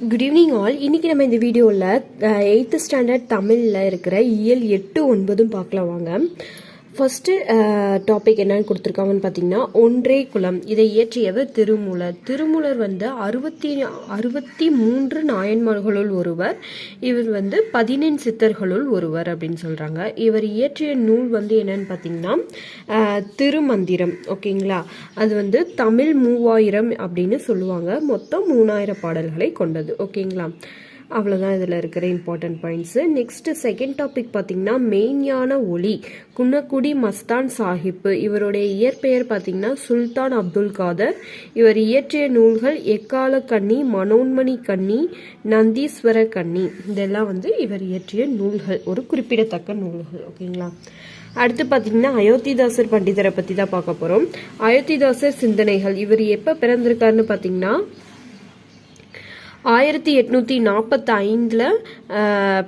Good evening all இன்றைக்கி நம்ம இந்த வீடியோவில் எயித்து ஸ்டாண்டர்ட் தமிழில் இருக்கிற இயல் எட்டு ஒன்பதும் பார்க்கலாம் வாங்க. ஃபஸ்ட்டு டாபிக் uh, என்னன்னு கொடுத்துருக்காங்கன்னு பார்த்தீங்கன்னா ஒன்றே குலம். இதை இயற்றியவர் திருமூலர். திருமூலர் வந்து அறுபத்தி அறுபத்தி மூன்று நாயன்மார்களுள் ஒருவர். இவர் வந்து பதினெண் சித்தர்களுள் ஒருவர் அப்படின்னு சொல்கிறாங்க இவர் இயற்றிய நூல் வந்து என்னன்னு பார்த்தீங்கன்னா திருமந்திரம். ஓகேங்களா? அது வந்து தமிழ் மூவாயிரம் அப்படின்னு சொல்லுவாங்க. மொத்தம் மூணாயிரம் பாடல்களை கொண்டது. ஓகேங்களா? அவ்வளோதான் இதில் இருக்கிற important points next second topic பார்த்திங்கன்னா மெய்ஞான ஒளி குன்னக்குடி மஸ்தான் சாஹிப்பு. இவருடைய இயற்பெயர் பார்த்திங்கன்னா சுல்தான் அப்துல் காதர். இவர் இயற்றிய நூல்கள் எக்கால கண்ணி மனோன்மணி கண்ணி நந்தீஸ்வர கண்ணி. இதெல்லாம் வந்து இவர் இயற்றிய நூல்கள் ஒரு குறிப்பிடத்தக்க நூல்கள் ஓகேங்களா? அடுத்து பார்த்தீங்கன்னா அயோத்திதாசர் பண்டிதரை பற்றி தான் பார்க்க போகிறோம் அயோத்திதாசர் சிந்தனைகள் இவர் எப்போ பிறந்திருக்காருன்னு பார்த்தீங்கன்னா ஆயிரத்தி எட்நூத்தி நாற்பத்தி ஐந்தில்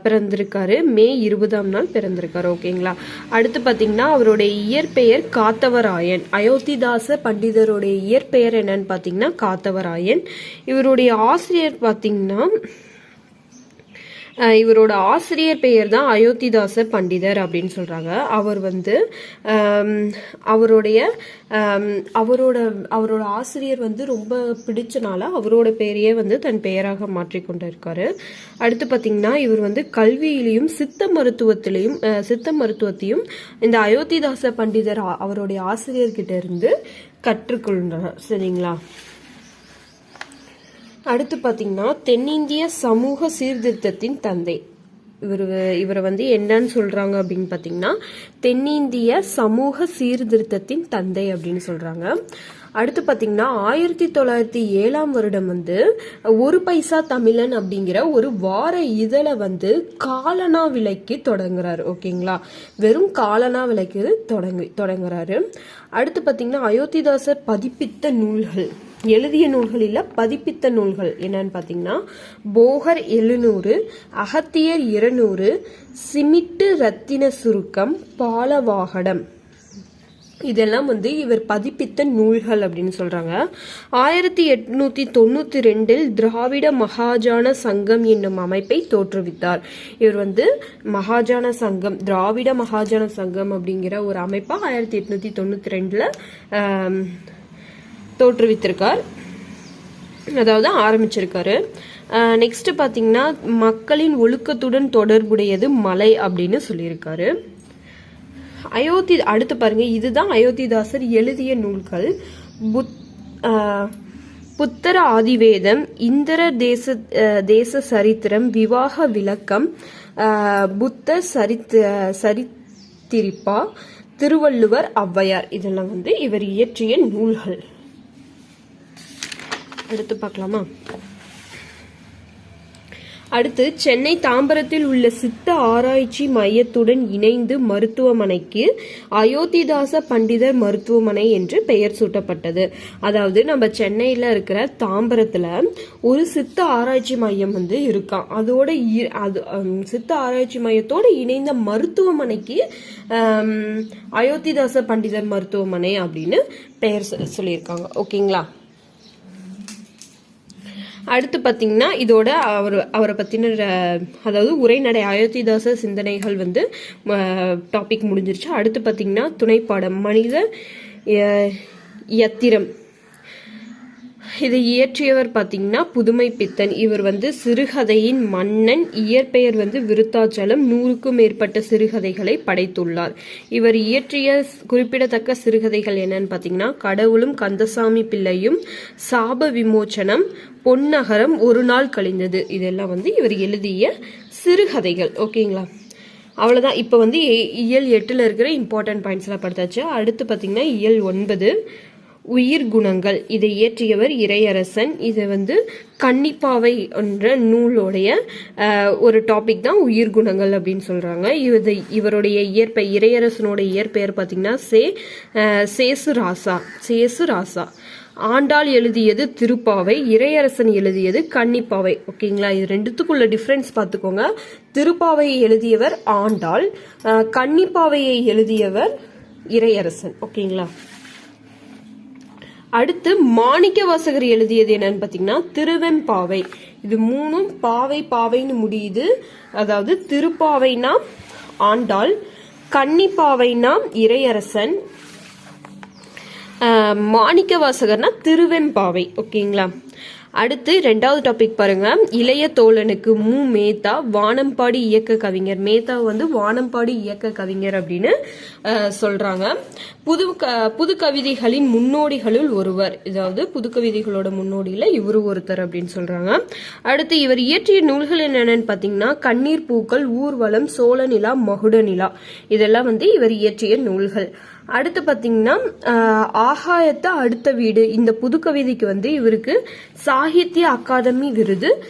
பிறந்திருக்காரு. மே இருபதாம் நாள் பிறந்திருக்காரு. ஓகேங்களா? அடுத்து பார்த்தீங்கன்னா அவருடைய இயற்பெயர் காத்தவராயன். அயோத்திதாச பண்டிதருடைய இயற்பெயர் என்னன்னு பார்த்தீங்கன்னா காத்தவராயன். இவருடைய ஆசிரியர் பார்த்தீங்கன்னா இவரோட ஆசிரியர் பெயர் தான் அயோத்திதாச பண்டிதர் அப்படின்னு சொல்கிறாங்க அவர் வந்து அவருடைய அவரோட அவரோட ஆசிரியர் வந்து ரொம்ப பிடிச்சனால அவரோட பெயரையே வந்து தன் பெயராக மாற்றிக்கொண்டு இருக்காரு அடுத்து பார்த்தீங்கன்னா இவர் வந்து கல்வியிலையும் சித்த மருத்துவத்திலையும் சித்த மருத்துவத்தையும் இந்த அயோத்திதாச பண்டிதர் அவருடைய ஆசிரியர்கிட்ட இருந்து கற்றுக்கொண்டார் சரிங்களா? அடுத்து பார்த்தீங்கன்னா தென்னிந்திய சமூக சீர்திருத்தத்தின் தந்தை. இவர் இவரை வந்து என்னன்னு சொல்கிறாங்க அப்படின்னு பார்த்தீங்கன்னா தென்னிந்திய சமூக சீர்திருத்தத்தின் தந்தை அப்படின்னு சொல்கிறாங்க அடுத்து பார்த்தீங்கன்னா ஆயிரத்தி தொள்ளாயிரத்தி ஏழாம் வருடம் வந்து ஒரு பைசா தமிழன் அப்படிங்கிற ஒரு வார இதழை வந்து காலனா விலைக்கு தொடங்குறாரு ஓகேங்களா? வெறும் காலனா விலைக்கு தொடங்கு தொடங்குறாரு. அடுத்து பார்த்தீங்கன்னா அயோத்திதாசர் பதிப்பித்த நூல்கள். எழுதிய நூல்கள் இல்ல பதிப்பித்த நூல்கள் என்னன்னு பார்த்தீங்கன்னா போகர் எழுநூறு அகத்தியர் இருநூறு சிமிட்டு ரத்தின சுருக்கம் பாலவாகடம். இதெல்லாம் வந்து இவர் பதிப்பித்த நூல்கள் அப்படின்னு சொல்றாங்க. ஆயிரத்தி எட்நூத்தி தொண்ணூத்தி ரெண்டில் திராவிட மகாஜான சங்கம் என்னும் அமைப்பை தோற்றுவித்தார். இவர் வந்து மகாஜான சங்கம் திராவிட மகாஜான சங்கம் அப்படிங்கிற ஒரு அமைப்பை ஆயிரத்தி எட்நூத்தி தொண்ணூத்தி ரெண்டுல தோற்றுவித்திருக்கார். அதாவது ஆரம்பிச்சிருக்காரு. நெக்ஸ்ட் பார்த்தீங்கன்னா மக்களின் ஒழுக்கத்துடன் தொடர்புடையது மலை அப்படின்னு சொல்லியிருக்காரு. அயோத்தி அடுத்து பாருங்க இதுதான் அயோத்திதாசர் எழுதிய நூல்கள். புத் புத்தர ஆதிவேதம் இந்திர தேச தேச சரித்திரம் விவாக விளக்கம் புத்த சரித் சரித்திரிப்பா திருவள்ளுவர் ஔவையார். இதெல்லாம் வந்து இவர் இயற்றிய நூல்கள். அடுத்து பார்க்கலாமா? அடுத்து சென்னை தாம்பரத்தில் உள்ள சித்த ஆராய்ச்சி மையத்துடன் இணைந்து மருத்துவமனைக்கு அயோத்திதாச பண்டிதர் மருத்துவமனை என்று பெயர் சூட்டப்பட்டது. அதாவது நம்ம சென்னையில் இருக்கிற தாம்பரத்தில் ஒரு சித்த ஆராய்ச்சி மையம் வந்து இருக்காம் அதோட இ- அது சித்த ஆராய்ச்சி மையத்தோட இணைந்த மருத்துவமனைக்கு அயோத்திதாச பண்டிதர் மருத்துவமனை அப்படின்னு பெயர் சொ- சொல்லியிருக்காங்க. ஓகேங்களா? அடுத்து பார்த்தீங்கன்னா இதோட அவர் அவரை பற்றின அதாவது உரைநடை அயோத்திதாச சிந்தனைகள் வந்து டாபிக் முடிஞ்சிருச்சு. அடுத்து பார்த்தீங்கன்னா துணைப்பாடம் மனித யத்திரம். இதை இயற்றியவர் பார்த்தீங்கன்னா புதுமை பித்தன். இவர் வந்து சிறுகதையின் மன்னன். இயற்பெயர் வந்து விருத்தாச்சலம். நூறுக்கும் மேற்பட்ட சிறுகதைகளை படைத்துள்ளார். இவர் இயற்றிய குறிப்பிடத்தக்க சிறுகதைகள் என்னன்னு பார்த்தீங்கன்னா கடவுளும் கந்தசாமி பிள்ளையும் சாப விமோச்சனம் பொன்னகரம் ஒரு நாள் கழிந்தது. இதெல்லாம் வந்து இவர் எழுதிய சிறுகதைகள். ஓகேங்களா? அவ்வளோதான் இப்போ வந்து இயல் எட்டில் இருக்கிற இம்பார்ட்டன்ட் பாயிண்ட்ஸ்லாம் படுத்தாச்சு. அடுத்து பார்த்தீங்கன்னா இயல் ஒன்பது. உயிர் குணங்கள். இதை இயற்றியவர் இறையரசன். இது வந்து கன்னிப்பாவை என்ற நூலோடைய ஒரு டாபிக் தான் உயிர் குணங்கள் அப்படின்னு சொல்றாங்க. இது இவருடைய இயற்பை இறையரசனோட இயற்பெயர் பார்த்தீங்கன்னா சே சேசு ராசா சேசு ராசா ஆண்டாள் எழுதியது திருப்பாவை இறையரசன் எழுதியது கன்னிப்பாவை. ஓகேங்களா இது ரெண்டுத்துக்குள்ள டிஃப்ரென்ஸ் பார்த்துக்கோங்க. திருப்பாவையை எழுதியவர் ஆண்டாள் கன்னிப்பாவையை எழுதியவர் இறையரசன். ஓகேங்களா அடுத்து மாணிக்க வாசகர் எழுதியது என்னன்னு பார்த்தீங்கன்னா திருவெம்பாவை. இது மூணும் பாவை பாவைன்னு முடியுது. அதாவது திருப்பாவைனா ஆண்டாள் கன்னிப்பாவைனா இறையரசன். மாணிக்க வாசகர்னா திருவெம்பாவை. ஓகேங்களா? அடுத்து ரெண்டாவது டாபிக் பாருங்க. இளைய தோழனுக்கு மு. மேத்தா வானம்பாடி இயக்க கவிஞர். மேத்தா வந்து வானம்பாடி இயக்க கவிஞர் அப்படின்னு சொல்கிறாங்க சொல்றாங்க. புது க புது கவிதைகளின் முன்னோடிகளுள் ஒருவர். இதாவது புது கவிதைகளோட முன்னோடியில இவரு ஒருத்தர் அப்படின்னு சொல்றாங்க. அடுத்து இவர் இயற்றிய நூல்கள் என்னென்னு பார்த்தீங்கன்னா கண்ணீர் பூக்கள் ஊர்வலம் சோழ நிலா மகுட நிலா. இதெல்லாம் வந்து இவர் இயற்றிய நூல்கள். அடுத்து பார்த்தீங்கன்னா ஆகாயத்தை ஆகாயத்த அடுத்த வீடு. இந்த புது கவிதைக்கு வந்து இவருக்கு சாகித்ய அகாதமி விருது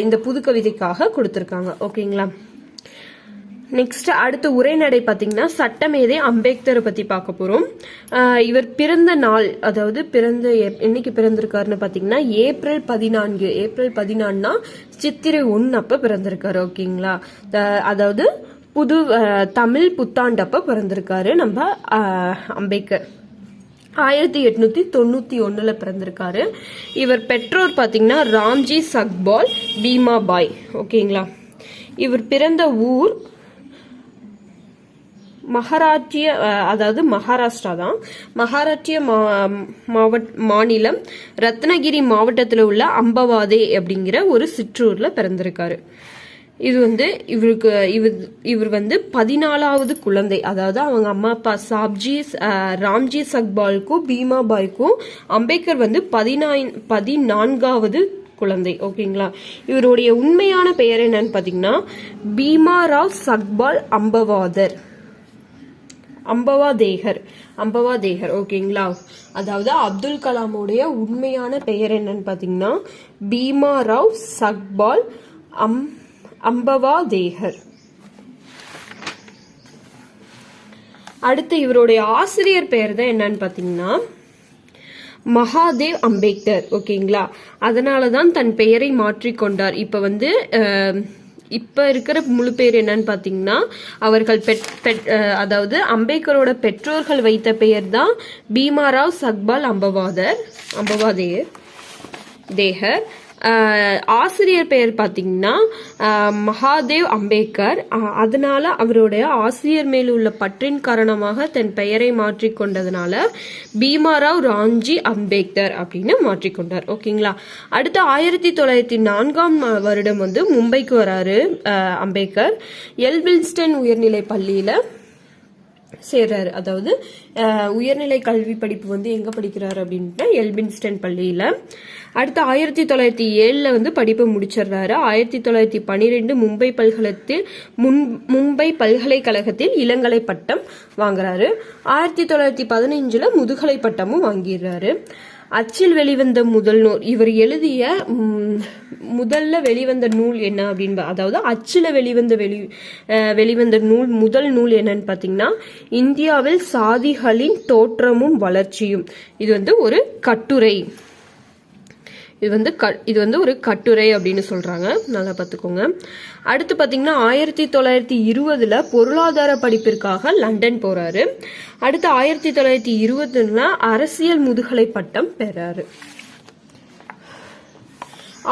இந்த புது கவிதைக்காக கொடுத்துருக்காங்க. ஓகேங்களா? நெக்ஸ்ட் அடுத்த உரைநடை பார்த்தீங்கன்னா சட்டமேதை அம்பேத்கரை பற்றி பார்க்க போகிறோம் இவர் பிறந்த நாள் அதாவது பிறந்த எப்- என்னைக்கு பிறந்திருக்காருன்னு பார்த்தீங்கன்னா ஏப்ரல் பதினான்கு. ஏப்ரல் பதினான்குனா சித்திரை ஒன்று அப்போ பிறந்திருக்காரு. ஓகேங்களா? அதாவது புது தமிழ் புத்தாண்டப்ப பிறந்திருக்காரு. நம்ம அம்பேத்கர். ஆயிரத்தி எட்நூத்தி தொண்ணூத்தி ஒன்னுல பிறந்திருக்காரு. இவர் பெற்றோர் பாத்தீங்கன்னா ராம்ஜி சக்பால் பீமா பாய் ஓகேங்களா? இவர் பிறந்த ஊர் மகாராஷ்டிரிய அதாவது மகாராஷ்டிரா தான். மகாராஷ்டிரிய மா- மாவட் மாநிலம் ரத்னகிரி மாவட்டத்தில் உள்ள அம்பவாதே அப்படிங்கிற ஒரு சிற்றூர்ல பிறந்திருக்காரு. இது வந்து இவருக்கு இவர் இவர் வந்து பதினாலாவது குழந்தை. அதாவது அவங்க அம்மா அப்பா சாப்ஜி ராம்ஜி சக்பாலுக்கும் பீமாபாய்க்கும் அம்பேத்கர் வந்து பதினாய் பதினான்காவது குழந்தை. ஓகேங்களா? இவருடைய உண்மையான பெயர் என்னன்னு பார்த்தீங்கன்னா பீமாராவ் சக்பால் அம்பவாதர். அம்பவா தேகர் அம்பவா தேகர் ஓகேங்களா? அதாவது அப்துல் கலாமுடைய உண்மையான பெயர் என்னன்னு பார்த்தீங்கன்னா பீமா ராவ் சக்பால் அம் அம்பவா தேகர். அடுத்து இவருடைய ஆசிரியர் பெயர் தான் என்னன்னு பார்த்தீங்கன்னா மகாதேவ் அம்பேத்கர். ஓகேங்களா? அதனால தான் தன் பெயரை மாற்றிக்கொண்டார் இப்போ வந்து இப்போ இப்ப இருக்கிற முழு பேர் என்னன்னு பாத்தீங்கன்னா அவர்கள் பெட் பெட் அதாவது அம்பேத்கரோட பெற்றோர்கள் வைத்த பெயர் தான் பீமாராவ் சக்பால் அம்பவாதர் அம்பவாதேர் தேகர். ஆசிரியர் பெயர் பார்த்தீங்கன்னா மகாதேவ் அம்பேத்கர். அதனால அவருடைய ஆசிரியர் மேல் உள்ள பற்றின் காரணமாக தன் பெயரை மாற்றிக்கொண்டதுனால பீமாராவ் ராஞ்சி அம்பேத்கர் அப்படின்னு மாற்றிக்கொண்டார் ஓகேங்களா? அடுத்து ஆயிரத்தி தொள்ளாயிரத்தி நான்காம் வருடம் வந்து மும்பைக்கு வராரு அம்பேத்கர். எல்வில்ஸ்டன் உயர்நிலை பள்ளியில சேர்றாரு. அதாவது உயர்நிலை கல்வி படிப்பு வந்து எங்க படிக்கிறாரு அப்படின்னா எல்பின்ஸ்டன் பள்ளியில. அடுத்து ஆயிரத்தி தொள்ளாயிரத்தி ஏழுல வந்து படிப்பு முடிச்சிடுறாரு. ஆயிரத்தி தொள்ளாயிரத்தி பன்னிரெண்டு மும்பை பல்கலத்தில் முன் மும்பை பல்கலைக்கழகத்தில் இளங்கலை பட்டம் வாங்குறாரு. ஆயிரத்தி தொள்ளாயிரத்தி பதினஞ்சுல முதுகலை பட்டமும் வாங்கிடுறாரு. அச்சில் வெளிவந்த முதல் நூல் இவர் எழுதிய முதல்ல வெளிவந்த நூல் என்ன அப்படின்னு அதாவது அச்சில் வெளிவந்த வெளி வெளிவந்த நூல் முதல் நூல் என்னன்னு பார்த்தீங்கன்னா இந்தியாவில் சாதிகளின் தோற்றமும் வளர்ச்சியும். இது வந்து ஒரு கட்டுரை. இது வந்து க இது வந்து ஒரு கட்டுரை அப்படின்னு சொல்கிறாங்க நல்லா பார்த்துக்கோங்க. அடுத்து பார்த்தீங்கன்னா ஆயிரத்தி தொள்ளாயிரத்தி இருபதில் பொருளாதார படிப்பிற்காக லண்டன் போகிறாரு அடுத்து ஆயிரத்தி தொள்ளாயிரத்தி இருபதுல அரசியல் முதுகலை பட்டம் பெறாரு.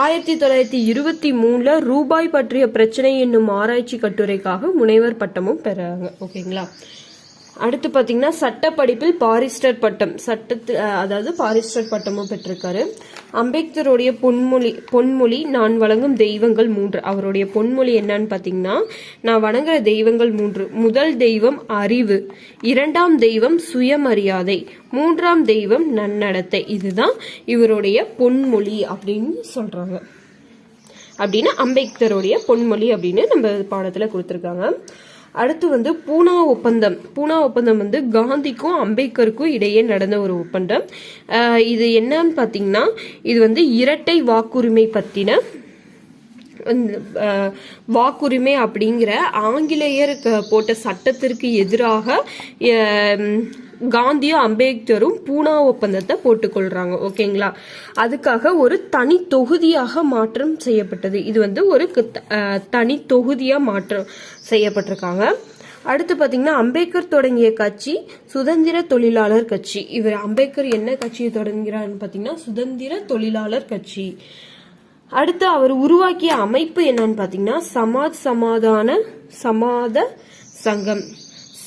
ஆயிரத்தி தொள்ளாயிரத்தி இருபத்தி மூணில் ரூபாய் பற்றிய பிரச்சனை என்னும் ஆராய்ச்சி கட்டுரைக்காக முனைவர் பட்டமும் பெறாங்க. ஓகேங்களா? அடுத்து பார்த்தீங்கன்னா சட்ட படிப்பில் பாரிஸ்டர் பட்டம். சட்டத்து அதாவது பாரிஸ்டர் பட்டமும் பெற்றிருக்காரு. அம்பேத்கருடைய பொன்மொழி பொன்மொழி நான் வழங்கும் தெய்வங்கள் மூன்று அவருடைய பொன்மொழி என்னன்னு பார்த்தீங்கன்னா நான் வணங்குற தெய்வங்கள் மூன்று. முதல் தெய்வம் அறிவு இரண்டாம் தெய்வம் சுயமரியாதை மூன்றாம் தெய்வம் நன்னடத்தை இதுதான் இவருடைய பொன்மொழி அப்படின்னு சொல்றாங்க. அப்படின்னு அம்பேத்கருடைய பொன்மொழி அப்படின்னு நம்ம பாடத்துல கொடுத்துருக்காங்க. அடுத்து வந்து பூனா ஒப்பந்தம். பூனா ஒப்பந்தம் வந்து காந்திக்கும் அம்பேத்கருக்கும் இடையே நடந்த ஒரு ஒப்பந்தம். இது என்னன்னு பார்த்தீங்கன்னா இது வந்து இரட்டை வாக்குரிமை பற்றின வாக்குரிமை அப்படிங்கிற ஆங்கிலேயர் போட்ட சட்டத்திற்கு எதிராக அஹ், காந்தியும் அம்பேத்கரும் பூனா ஒப்பந்தத்தை போட்டுக்கொள்றாங்க ஓகேங்களா? அதுக்காக ஒரு தனி தொகுதியாக மாற்றம் செய்யப்பட்டது. இது வந்து ஒரு அஹ், தனி தொகுதியாக மாற்றம் செய்யப்பட்டிருக்காங்க. அடுத்து பார்த்தீங்கன்னா அம்பேத்கர் தொடங்கிய கட்சி சுதந்திர தொழிலாளர் கட்சி. இவர் அம்பேத்கர் என்ன கட்சியை தொடங்குகிறார்னு பார்த்தீங்கன்னா சுதந்திர தொழிலாளர் கட்சி. அடுத்து அவர் உருவாக்கிய அமைப்பு என்னன்னு பார்த்தீங்கன்னா சமாஜ் சமாதான சமாத சங்கம்.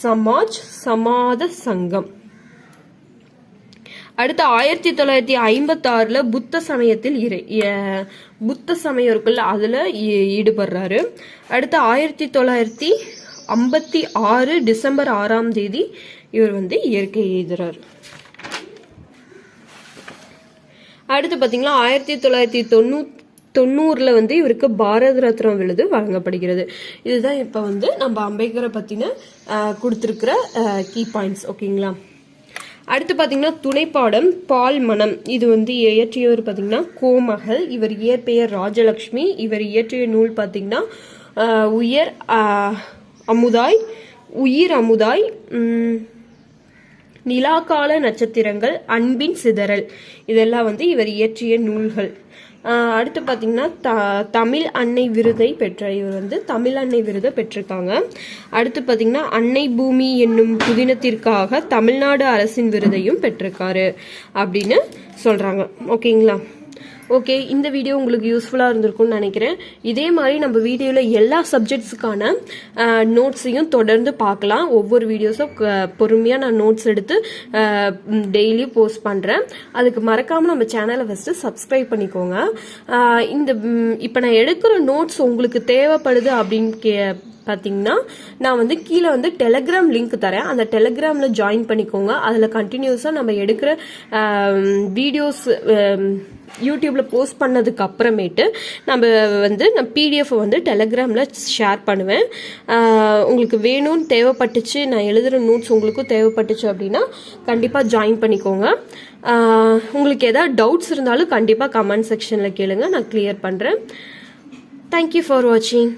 சமாஜ் சமாத சங்கம். அடுத்து ஆயிரத்தி தொள்ளாயிரத்தி ஐம்பத்தாறில் புத்த சமயத்தில் இறை புத்த சமயம் இருக்குல்ல அதுல ஈ- ஈடுபடுறாரு. அடுத்து ஆயிரத்தி தொள்ளாயிரத்தி ஐம்பத்தி ஆறு டிசம்பர் ஆறாம் தேதி இவர் வந்து இயற்கை எழுதுறாரு. அடுத்து பார்த்தீங்கன்னா ஆயிரத்தி தொள்ளாயிரத்தி தொண்ணூ தொண்ணூறில் வந்து இவருக்கு பாரத ரத்னம் விருது வழங்கப்படுகிறது. இதுதான் இப்போ வந்து நம்ம அம்பேத்கரை பற்றின கொடுத்துருக்கிற கீ பாயிண்ட்ஸ் ஓகேங்களா அடுத்து பார்த்தீங்கன்னா துணைப்பாடம் பால் மனம். இது வந்து இயற்றியவர் பார்த்தீங்கன்னா கோமகள் இவர் இயற்பெயர் ராஜலக்ஷ்மி இவர் இயற்றிய நூல் பார்த்தீங்கன்னா உயர் அமுதாய் உயிர் அமுதாய் உம், நிலாக்கால நட்சத்திரங்கள் அன்பின் சிதறல். இதெல்லாம் வந்து இவர் இயற்றிய நூல்கள். அடுத்து பார்த்தீங்கன்னா த தமிழ் அன்னை விருதை பெற்ற இவர் வந்து தமிழ் அன்னை விருதை பெற்றிருக்காங்க. அடுத்து பார்த்தீங்கன்னா அன்னை பூமி என்னும் புதினத்திற்காக தமிழ்நாடு அரசின் விருதையும் பெற்றிருக்காரு அப்படின்னு சொல்கிறாங்க ஓகேங்களா? ஓகே இந்த வீடியோ உங்களுக்கு யூஸ்ஃபுல்லாக இருந்திருக்கும்னு நினைக்கிறேன். இதே மாதிரி நம்ம வீடியோவில் எல்லா சப்ஜெக்ட்ஸுக்கான நோட்ஸையும் தொடர்ந்து பார்க்கலாம். ஒவ்வொரு வீடியோஸும் பொறுமையாக நான் நோட்ஸ் எடுத்து டெய்லி போஸ்ட் பண்ணுறேன் அதுக்கு மறக்காமல் நம்ம சேனலை ஃபஸ்ட்டு சப்ஸ்கிரைப் பண்ணிக்கோங்க. இந்த இப்போ நான் எடுக்கிற நோட்ஸ் உங்களுக்கு தேவைப்படுது அப்படின்னு கே பார்த்தீங்கன்னா நான் வந்து கீழே வந்து டெலகிராம் லிங்க் தரேன். அந்த டெலகிராமில் ஜாயின் பண்ணிக்கோங்க. அதில் கண்டினியூஸாக நம்ம எடுக்கிற வீடியோஸ் யூடியூப்பில் போஸ்ட் பண்ணதுக்கு அப்புறமேட்டு நம்ம வந்து நான் பிடிஎஃப் வந்து டெலகிராமில் ஷேர் பண்ணுவேன். உங்களுக்கு வேணும்னு தேவைப்பட்டுச்சு நான் எழுதுகிற நோட்ஸ் உங்களுக்கும் தேவைப்பட்டுச்சு அப்படின்னா கண்டிப்பாக ஜாயின் பண்ணிக்கோங்க. உங்களுக்கு எதாவது டவுட்ஸ் இருந்தாலும் கண்டிப்பாக கமெண்ட் செக்ஷனில் கேளுங்கள் நான் கிளியர் பண்ணுறேன் தேங்க்யூ ஃபார் வாட்சிங்